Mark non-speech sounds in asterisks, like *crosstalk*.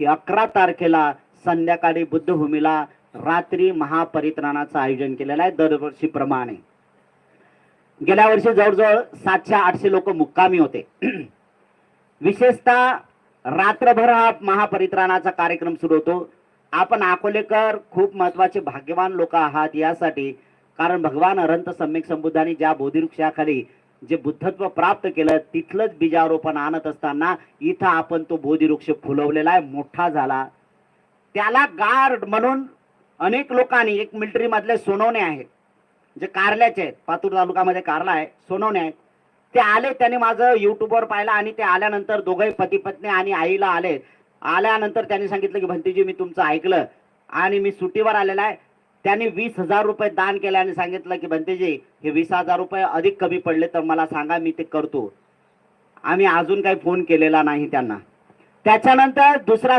की अकरा तारखेला संध्याकाळी बुद्धभूमीला रात्री महापरित्राणाचं आयोजन केलेलं आहे दरवर्षीप्रमाणे. गेल्या वर्षी जवळजवळ सातशे आठशे लोक मुक्कामी होते. *clears throat* विशेषतः रात्रभर हा महापरित्राणाचा कार्यक्रम सुरू होतो. आपण अकोलेकर खूप महत्त्वाचे भाग्यवान लोक आहात यासाठी कारण भगवान अनंत सम्यक संबुद्धांनी ज्या बोधिवृक्षाखाली जे बुद्धत्व प्राप्त केलं तिथलंच बीजारोपण आणत असताना इथं आपण तो बोधिवृक्ष फुलवलेला आहे मोठा झाला. त्याला गार्ड म्हणून अनेक लोकांनी एक मिलिटरी मधले सोनवणे आहेत जे कारल्याचे आहेत पातूर तालुक्यामध्ये कारला आहे सोनवणे आहेत. ते आले त्याने माझं युट्यूबवर पाहिलं आणि ते आल्यानंतर दोघंही पती पत्नी आणि आईला आले. आल्यानंतर त्यांनी सांगितलं की भंतीजी मी तुमचं ऐकलं आणि मी सुट्टीवर आलेला आहे. त्यांनी वीस हजार रुपये दान केले आणि सांगितलं की भंतेजी हे वीस हजार रुपये अधिक कमी पडले तर मला सांगा मी ते करतो. आम्ही अजून काही फोन केलेला नाही त्यांना. त्याच्यानंतर दुसरा